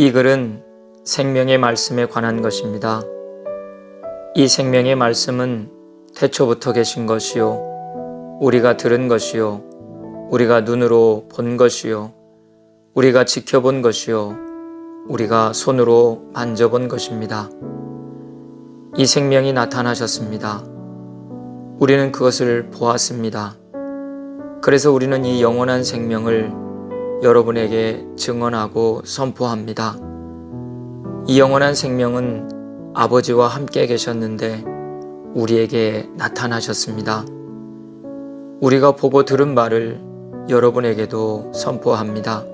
이 글은 생명의 말씀에 관한 것입니다. 이 생명의 말씀은 태초부터 계신 것이요. 우리가 들은 것이요. 우리가 눈으로 본 것이요. 우리가 지켜본 것이요. 우리가 손으로 만져본 것입니다. 이 생명이 나타나셨습니다. 우리는 그것을 보았습니다. 그래서 우리는 이 영원한 생명을 여러분에게 증언하고 선포합니다. 이 영원한 생명은 아버지와 함께 계셨는데 우리에게 나타나셨습니다. 우리가 보고 들은 말을 여러분에게도 선포합니다.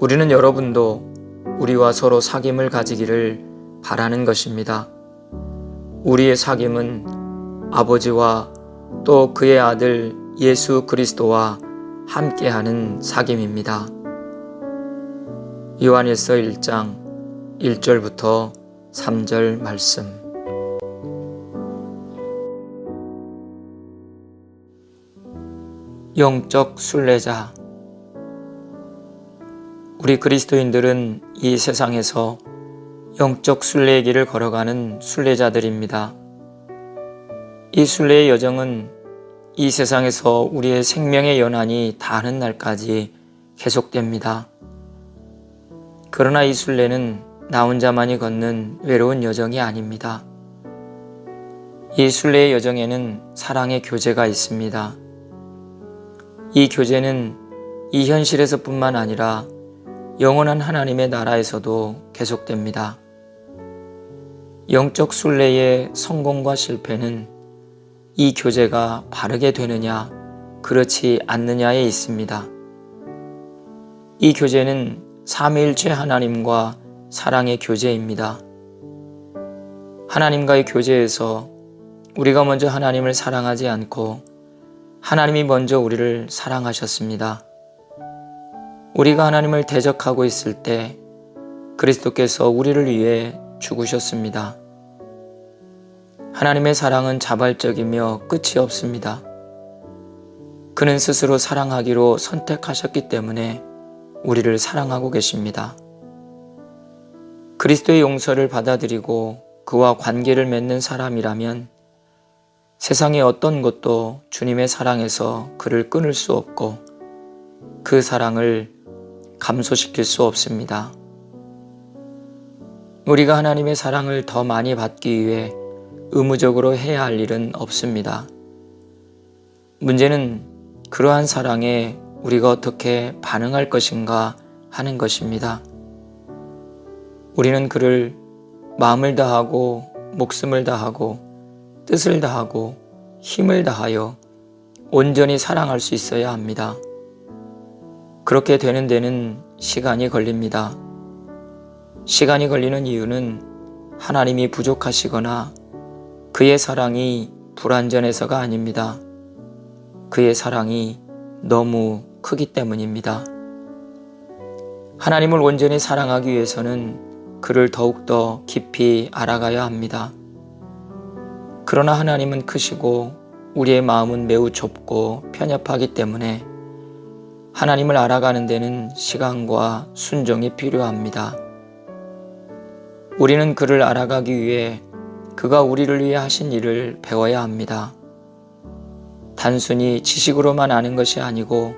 우리는 여러분도 우리와 서로 사귐을 가지기를 바라는 것입니다. 우리의 사귐은 아버지와 또 그의 아들 예수 그리스도와 함께하는 사귐입니다. 요한일서 1장 1절부터 3절 말씀. 영적 순례자 우리 그리스도인들은 이 세상에서 영적 순례의 길을 걸어가는 순례자들입니다. 이 순례의 여정은 이 세상에서 우리의 생명의 연한이 닿는 날까지 계속됩니다. 그러나 이 순례는 나 혼자만이 걷는 외로운 여정이 아닙니다. 이 순례의 여정에는 사랑의 교제가 있습니다. 이 교제는 이 현실에서뿐만 아니라 영원한 하나님의 나라에서도 계속됩니다. 영적 순례의 성공과 실패는 이 교제가 바르게 되느냐, 그렇지 않느냐에 있습니다. 이 교제는 삼위일체 하나님과 사랑의 교제입니다. 하나님과의 교제에서 우리가 먼저 하나님을 사랑하지 않고 하나님이 먼저 우리를 사랑하셨습니다. 우리가 하나님을 대적하고 있을 때 그리스도께서 우리를 위해 죽으셨습니다. 하나님의 사랑은 자발적이며 끝이 없습니다. 그는 스스로 사랑하기로 선택하셨기 때문에 우리를 사랑하고 계십니다. 그리스도의 용서를 받아들이고 그와 관계를 맺는 사람이라면 세상의 어떤 것도 주님의 사랑에서 그를 끊을 수 없고 그 사랑을 감소시킬 수 없습니다. 우리가 하나님의 사랑을 더 많이 받기 위해 의무적으로 해야 할 일은 없습니다. 문제는 그러한 사랑에 우리가 어떻게 반응할 것인가 하는 것입니다. 우리는 그를 마음을 다하고 목숨을 다하고 뜻을 다하고 힘을 다하여 온전히 사랑할 수 있어야 합니다. 그렇게 되는 데는 시간이 걸립니다. 시간이 걸리는 이유는 하나님이 부족하시거나 그의 사랑이 불완전해서가 아닙니다. 그의 사랑이 너무 크기 때문입니다. 하나님을 온전히 사랑하기 위해서는 그를 더욱더 깊이 알아가야 합니다. 그러나 하나님은 크시고 우리의 마음은 매우 좁고 편협하기 때문에 하나님을 알아가는 데는 시간과 순종이 필요합니다. 우리는 그를 알아가기 위해 그가 우리를 위해 하신 일을 배워야 합니다. 단순히 지식으로만 아는 것이 아니고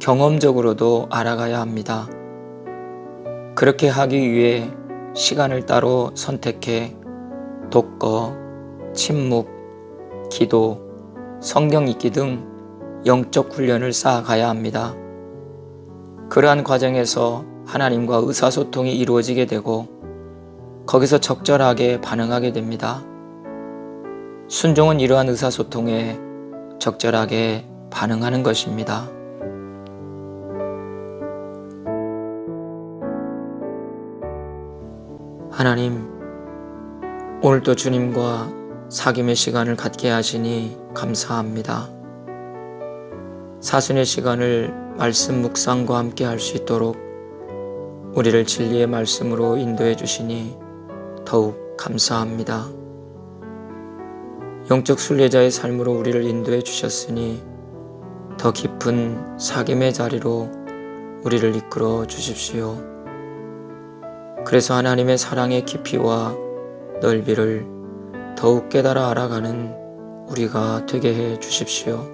경험적으로도 알아가야 합니다. 그렇게 하기 위해 시간을 따로 선택해 독거, 침묵, 기도, 성경 읽기 등 영적 훈련을 쌓아가야 합니다. 그러한 과정에서 하나님과 의사소통이 이루어지게 되고 거기서 적절하게 반응하게 됩니다. 순종은 이러한 의사소통에 적절하게 반응하는 것입니다. 하나님, 오늘도 주님과 사귐의 시간을 갖게 하시니 감사합니다. 사순의 시간을 말씀 묵상과 함께 할 수 있도록 우리를 진리의 말씀으로 인도해 주시니 더욱 감사합니다. 영적 순례자의 삶으로 우리를 인도해 주셨으니 더 깊은 사귐의 자리로 우리를 이끌어 주십시오. 그래서 하나님의 사랑의 깊이와 넓이를 더욱 깨달아 알아가는 우리가 되게 해 주십시오.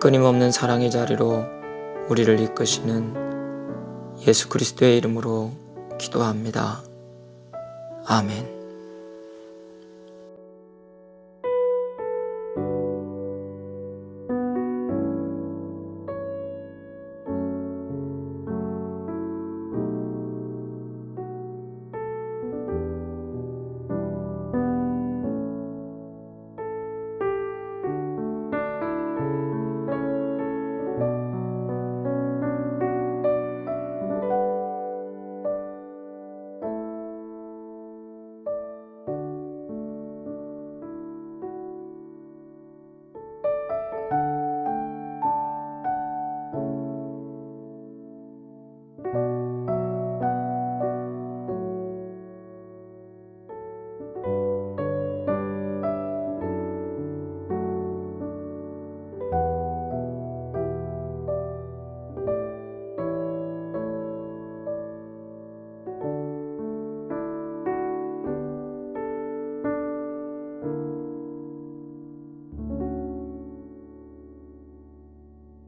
끊임없는 사랑의 자리로 우리를 이끄시는 예수 그리스도의 이름으로 기도합니다. 아멘.